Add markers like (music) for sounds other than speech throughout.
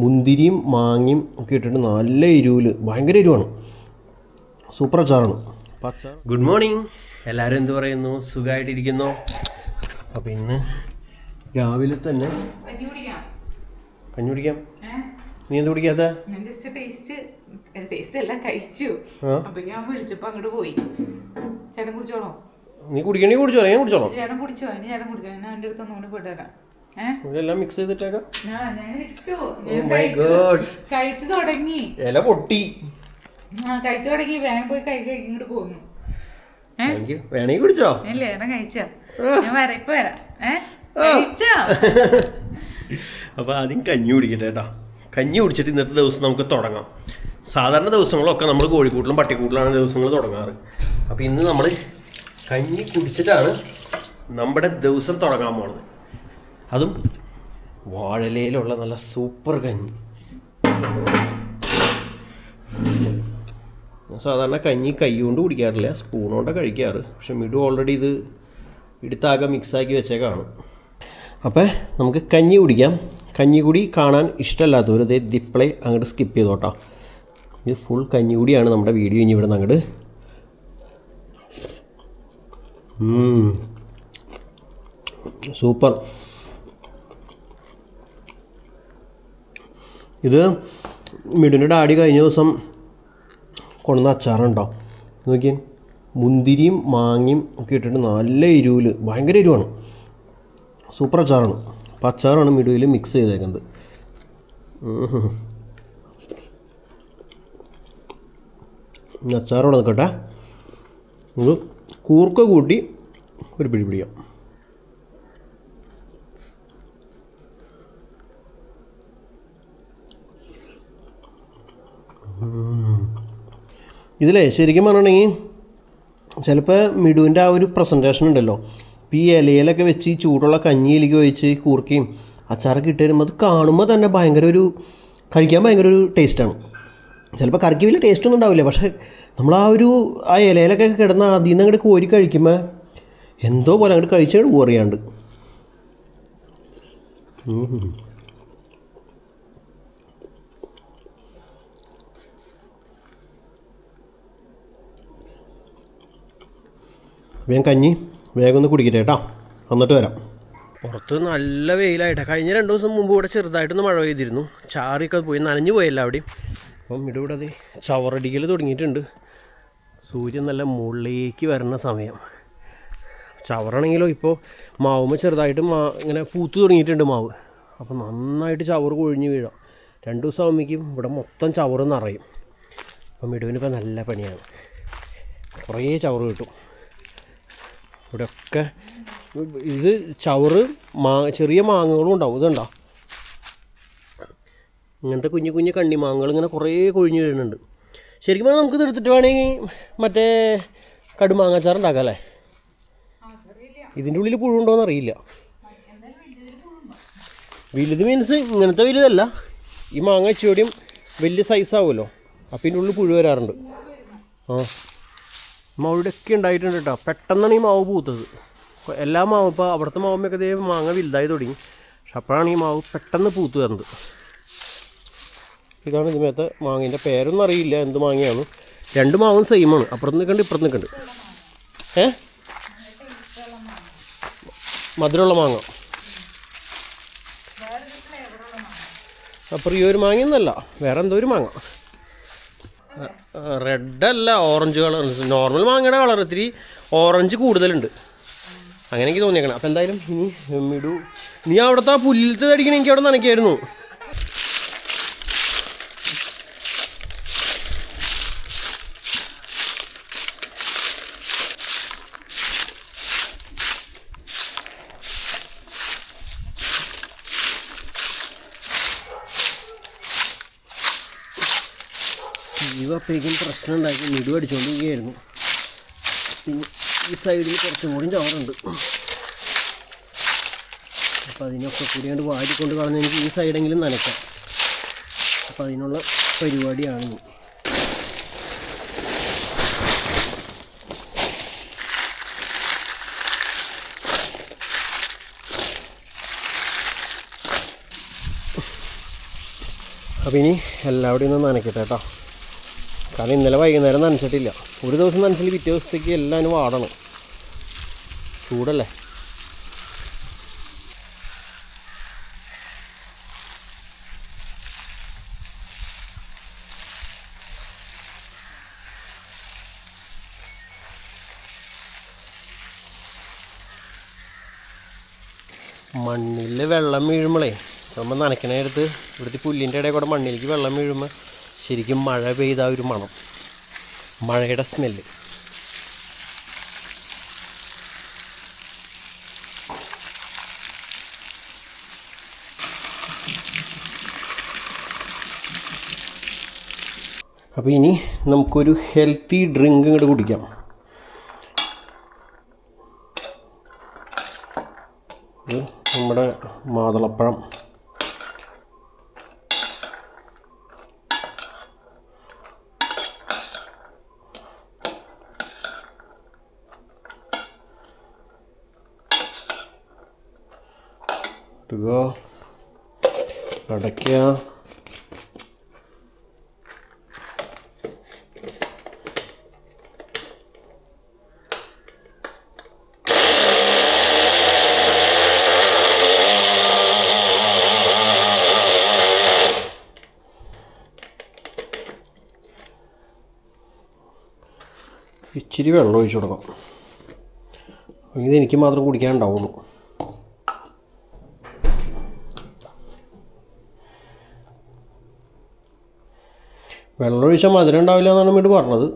മുന്തിരിയും മാങ്ങയും ഒക്കെ ഇട്ടിട്ട് നല്ല എരിവിൽ ഭയങ്കര എരിവാണ്. സൂപ്പർ അച്ചാറാണ്. ഗുഡ് മോർണിംഗ് എല്ലാവരും എന്ത് പറയുന്നു? സുഖമായിട്ടിരിക്കുന്നു അപ്പം ഇന്ന് രാവിലെ തന്നെ കഞ്ഞി കുടിക്കാം. കഞ്ഞി കുടിക്കാം? നീ എന്ത് കുടിക്കാത്ത? ഞാൻ. ഞാൻ നീ കുടിക്കണേ കുടിച്ചോളാം ഞാൻ കുടിച്ചോളാം. ചേട്ടൻ കുടിച്ചോ? ഇനി ചേട്ടൻ കുടിച്ചോ? ഞാൻ എന്റെ അടുത്ത് ഒന്നുകൂടി പോയിട്ട് വരാം. ഇതെല്ലാം മിക്സ് ചെയ്തിട്ടേക്കാം. കഴിച്ചു. തുടങ്ങി. ഇല പൊട്ടി. കഴിച്ചു തുടങ്ങി. വേഗം പോയി കഴി ഇങ്ങോട്ട് പോന്നു വേണമെങ്കിൽ കുടിച്ചോ? ഇല്ല എണ്ണം കഴിച്ചോ? ഞാൻ വരാം ഇപ്പൊ വരാം. കഴിച്ചോ? (laughs) അപ്പോൾ ആദ്യം കഞ്ഞി കുടിക്കട്ടെ കേട്ടോ കഞ്ഞി കുടിച്ചിട്ട് ഇന്നത്തെ ദിവസം നമുക്ക് തുടങ്ങാം. സാധാരണ ദിവസങ്ങളൊക്കെ നമ്മൾ കോഴിക്കൂട്ടിലും പട്ടിക്കൂട്ടിലാണ് ദിവസങ്ങൾ തുടങ്ങാറ്. അപ്പോൾ ഇന്ന് നമ്മൾ കഞ്ഞി കുടിച്ചിട്ടാണ് നമ്മുടെ ദിവസം തുടങ്ങാൻ പോണത്. അതും വാഴലയിലുള്ള നല്ല സൂപ്പർ കഞ്ഞി. സാധാരണ കഞ്ഞി കൈകൊണ്ട് കുടിക്കാറില്ല സ്പൂൺ കഴിക്കാറ്. പക്ഷെ മിഡു ഓൾറെഡി ഇത് എടുത്താകെ മിക്സാക്കി കാണും. അപ്പോൾ നമുക്ക് കഞ്ഞി കുടിക്കാം. കഞ്ഞി കൂടി കാണാൻ ഇഷ്ടമല്ലാത്തവർ ഇതേ ദിപ്ലേ അങ്ങോട്ട് സ്കിപ്പ് ചെയ്തോട്ടോ. ഇത് ഫുൾ കഞ്ഞി കൂടിയാണ് നമ്മുടെ വീഡിയോ ഇനി ഇവിടെ നിന്ന് അങ്ങോട്ട് സൂപ്പർ. ഇത് മിടുവിന്റെ ഡാഡി കഴിഞ്ഞ ദിവസം കൊണ്ടുവന്ന അച്ചാറുണ്ടോ? നോക്കി മുന്തിരിയും മാങ്ങയും ഒക്കെ ഇട്ടിട്ട് നല്ല എരിവിൽ ഭയങ്കര എരിവാണ്. സൂപ്പർ അച്ചാറാണ്. അപ്പോൾ അച്ചാറാണ് മിടുവിൽ മിക്സ് ചെയ്തേക്കുന്നത്. അച്ചാറോടെ നിൽക്കട്ടെ ഇത് കൂർക്ക കൂട്ടി ഒരു പിടി പിടിക്കാം. ഇതിലേ ശരിക്കും പറഞ്ഞിട്ടുണ്ടെങ്കിൽ ചിലപ്പോൾ മിഡുവിന്റെ ആ ഒരു പ്രസന്റേഷൻ ഉണ്ടല്ലോ. ഇപ്പോൾ ഈ ഇലയിലൊക്കെ വെച്ച് ഈ ചൂടുള്ള കഞ്ഞിയിലേക്ക് ഒഴിച്ച് കൂർക്കയും അച്ചാറൊക്കെ ഇട്ട് വരുമ്പോൾ അത് കാണുമ്പോൾ തന്നെ ഭയങ്കര ഒരു കഴിക്കാൻ ഭയങ്കര ഒരു ടേസ്റ്റാണ് ചിലപ്പോൾ കറിക്ക് വലിയ ടേസ്റ്റ് ഒന്നും ഉണ്ടാവില്ല. പക്ഷേ നമ്മൾ ആ ഒരു ആ ഇലയിലൊക്കെ കിടന്ന് അതിൽ നിന്ന് അങ്ങോട്ട് കോരി കഴിക്കുമ്പോൾ എന്തോ പോലെ അങ്ങോട്ട് കഴിച്ചാൽ ഊറിയാണ്ട്. വേഗം കഞ്ഞി വേഗം ഒന്ന് കുടിക്കട്ടെ കേട്ടോ. എന്നിട്ട് വരാം. പുറത്ത് നല്ല വെയിലായിട്ടാണ് കഴിഞ്ഞ രണ്ട് ദിവസം മുമ്പ് ഇവിടെ ചെറുതായിട്ടൊന്ന് മഴ പെയ്തിരുന്നു. ചാറിയൊക്കെ പോയി. നനഞ്ഞു പോയല്ല അവിടെയും അപ്പം ഇവിടെ ഇവിടെ അതെ ചവറടിക്കൽ തുടങ്ങിയിട്ടുണ്ട്. സൂര്യൻ നല്ല മുകളിലേക്ക് വരുന്ന സമയം. ചവറാണെങ്കിലോ ഇപ്പോൾ മാവുമ്പോൾ ചെറുതായിട്ട് മാ ഇങ്ങനെ പൂത്ത് തുടങ്ങിയിട്ടുണ്ട് മാവ്. അപ്പോൾ നന്നായിട്ട് ചവറ് കൊഴിഞ്ഞ് വീഴാം. രണ്ട് ദിവസം ആകുമ്പോഴേക്കും ഇവിടെ മൊത്തം ചവറ് നിറയും. അപ്പം മിടുവിനിപ്പോൾ നല്ല പണിയാണ്. കുറേ ചവറ് കിട്ടും. ഇവിടെയൊക്കെ ഇത് ചവറ് മാ ചെറിയ മാങ്ങകളും ഉണ്ടാവും. ഇതുണ്ടോ? ഇങ്ങനത്തെ കുഞ്ഞു കുഞ്ഞു കണ്ണി മാങ്ങകൾ ഇങ്ങനെ കുറേ കൊഴിഞ്ഞു വീഴുന്നുണ്ട് ശരിക്കും പറഞ്ഞാൽ നമുക്കിത് എടുത്തിട്ട് വേണമെങ്കിൽ മറ്റേ കടുമാങ്ങാച്ചാർ ഉണ്ടാക്കാം അല്ലേ? ഇതിന്റെ ഉള്ളിൽ പുഴുണ്ടോയെന്ന് അറിയില്ല. വലുത് മീൻസ് ഇങ്ങനത്തെ വലുതല്ല. ഈ മാങ്ങ ഇച്ചിരിയും വലിയ സൈസ് ആവുമല്ലോ. അപ്പം ഇതിന്റെ ഉള്ളിൽ പുഴു വരാറുണ്ട്. ആ. മാവിടെയൊക്കെ ഉണ്ടായിട്ടുണ്ട് കേട്ടോ. പെട്ടെന്നാണ് ഈ മാവ് പൂത്തത്. എല്ലാ മാവും ഇപ്പോൾ അവിടുത്തെ മാവുമ്മയൊക്കെ ഇതേ മാങ്ങ വലുതായി തുടങ്ങി. പക്ഷെ അപ്പോഴാണ് ഈ മാവ് പെട്ടെന്ന് പൂത്ത് വരുന്നത് ഇതാണ് ഇതിനകത്ത് മാങ്ങേന്റെ പേരൊന്നും അറിയില്ല എന്ത് മാങ്ങയാണ്. രണ്ട് മാവും സെയിമാണ് അപ്പുറത്ത് നിൽക്കണ്ട് ഇപ്പുറത്ത് നിൽക്കണ്ട്. ഏ? മധുരമുള്ള മാങ്ങ. അപ്പോൾ ഈ ഒരു മാങ്ങയൊന്നല്ല വേറെ എന്തോ ഒരു മാങ്ങ. റെഡ് അല്ല ഓറഞ്ച് കളർ. നോർമൽ മാങ്ങയുടെ കളർ ഇത്തിരി ഓറഞ്ച് കൂടുതലുണ്ട്. അങ്ങനെ എനിക്ക് തോന്നിയേക്കണം. അപ്പം എന്തായാലും ഇനി മിടു നീ അവിടുത്തെ ആ പുല്ലിലത്തെ എനിക്ക് അവിടെ നനയ്ക്കായിരുന്നു. സ്റ്റീവ് അപ്പോഴേക്കും പ്രശ്നം ഉണ്ടാക്കി മിടു അടിച്ചുകൊണ്ടിരിക്കുകയായിരുന്നു പിന്നെ ഈ സൈഡിൽ കുറച്ചും കൂടി ചവറുണ്ട്. അപ്പോൾ അതിനൊക്കെ കൂടി കണ്ട് വാരിക്കൊണ്ട് കളഞ്ഞ് എനിക്ക് ഈ സൈഡെങ്കിലും നനയ്ക്കാം. അപ്പോൾ അതിനുള്ള പരിപാടിയാണ് ഇനി. അപ്പോൾ ഇനി എല്ലാവിടെയും ഒന്ന് നനയ്ക്കട്ടെ കേട്ടോ കാരണം ഇന്നലെ വൈകുന്നേരം നനച്ചിട്ടില്ല. ഒരു ദിവസം നനച്ചില്ല പിറ്റേ ദിവസത്തേക്ക് എല്ലാവരും വാടണം. ചൂടല്ലേ? മണ്ണിൽ വെള്ളം വീഴുമ്പോളേ നമ്മൾ നനയ്ക്കണേടുത്ത് ഇവിടുത്തെ പുല്ലിന്റെ ഇടയിൽ കൂടെ മണ്ണിലേക്ക് വെള്ളം വീഴുമ്പോൾ ശരിക്കും മഴ പെയ്ത ഒരു മണം. മഴയുടെ സ്മെല്ല് അപ്പോൾ ഇനി നമുക്കൊരു ഹെൽത്തി ഡ്രിങ്ക് ഇങ്ങോട്ട് കുടിക്കാം. നമ്മുടെ മാതളപ്പഴം. ഇടുക. അടയ്ക്കുക. ഇച്ചിരി വെള്ളം ഒഴിച്ചു കൊടുക്കാം ഇത് എനിക്ക് മാത്രം കുടിക്കാൻ ഉണ്ടാവുള്ളൂ വെള്ളം ഒഴിച്ചാൽ മധുരം ഉണ്ടാവില്ല എന്നാണ് വീട് പറഞ്ഞത്.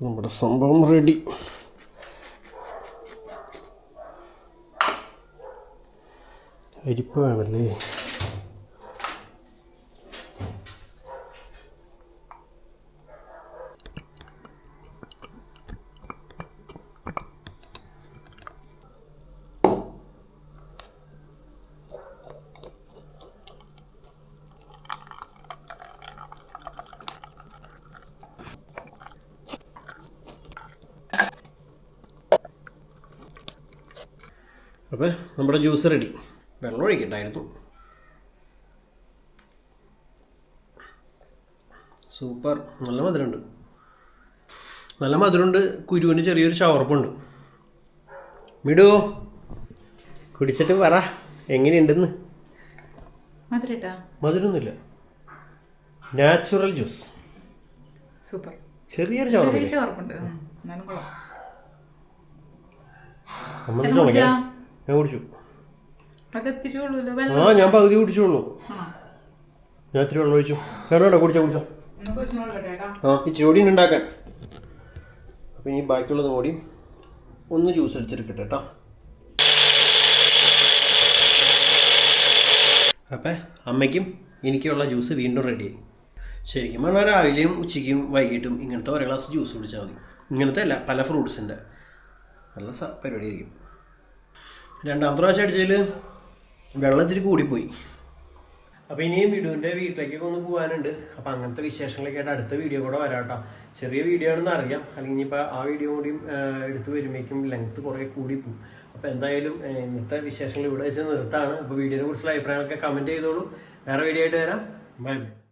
നമ്മുടെ സംഭവം റെഡി അരിപ്പ് വേണമല്ലേ? അപ്പോൾ നമ്മുടെ ജ്യൂസ് റെഡി. വെള്ളം ഒഴിക്കണ്ടായിരുന്നു സൂപ്പർ. നല്ല മധുരമുണ്ട്. നല്ല മധുരമുണ്ട്. കുരുവിന് ചെറിയൊരു ചവർപ്പുണ്ട്. വിടോ. കുടിച്ചിട്ട് പറ. എങ്ങനെയുണ്ടെന്ന്? മധുരമൊന്നുമില്ല. Natural juice. സൂപ്പർ. ചെറിയൊരു ചവർപ്പുണ്ട്? ഞാൻ കുടിച്ചു. ആ ഞാൻ പകുതി കുടിച്ചോളൂ. ഞാൻ ഇത്തിരി വെള്ളം ഒഴിച്ചു. വേണ്ട വേണ്ട കുടിച്ചോ കുടിച്ചോ. ആ ഇച്ചിരി കൂടി ഉണ്ടാക്കാൻ. അപ്പം ഇനി ബാക്കിയുള്ളതും കൂടി ഒന്ന് ജ്യൂസ് അടിച്ചെടുക്കട്ടെ കേട്ടോ. അപ്പം അമ്മയ്ക്കും എനിക്കുള്ള ജ്യൂസ് വീണ്ടും റെഡി ശരിക്കും പറഞ്ഞാൽ രാവിലെയും ഉച്ചയ്ക്കും വൈകിട്ടും ഇങ്ങനത്തെ ഒരു ഗ്ലാസ് ജ്യൂസ് കുടിച്ചാൽ മതി. ഇങ്ങനത്തെ അല്ല പല ഫ്രൂട്ട്സിന്റെ നല്ല പരിപാടിയായിരിക്കും. രണ്ടാമത്തെ പ്രാവശ്യം അടിച്ചതിൽ വെള്ളം ഇത്തിരി കൂടിപ്പോയി. അപ്പോൾ ഇനിയും വിടുവിന്റെ വീട്ടിലേക്ക് ഒന്ന് പോകാനുണ്ട് അപ്പോൾ അങ്ങനത്തെ വിശേഷങ്ങളൊക്കെ ആയിട്ട് അടുത്ത വീഡിയോ കൂടെ വരാം കേട്ടോ. ചെറിയ വീഡിയോ ആണെന്ന് അറിയാം. അല്ലെങ്കിൽ ഇനിയിപ്പോൾ ആ വീഡിയോ കൂടിയും എടുത്തു വരുമ്പോഴേക്കും ലെങ്ത് കുറേ കൂടി പോകും അപ്പോൾ എന്തായാലും ഇന്നത്തെ വിശേഷങ്ങൾ ഇവിടെ വെച്ച് നിർത്താണ്. അപ്പോൾ വീഡിയോനെ കുറിച്ചുള്ള അഭിപ്രായങ്ങളൊക്കെ കമന്റ് ചെയ്തോളൂ. വേറെ വീഡിയോ ആയിട്ട് വരാം. Bye bye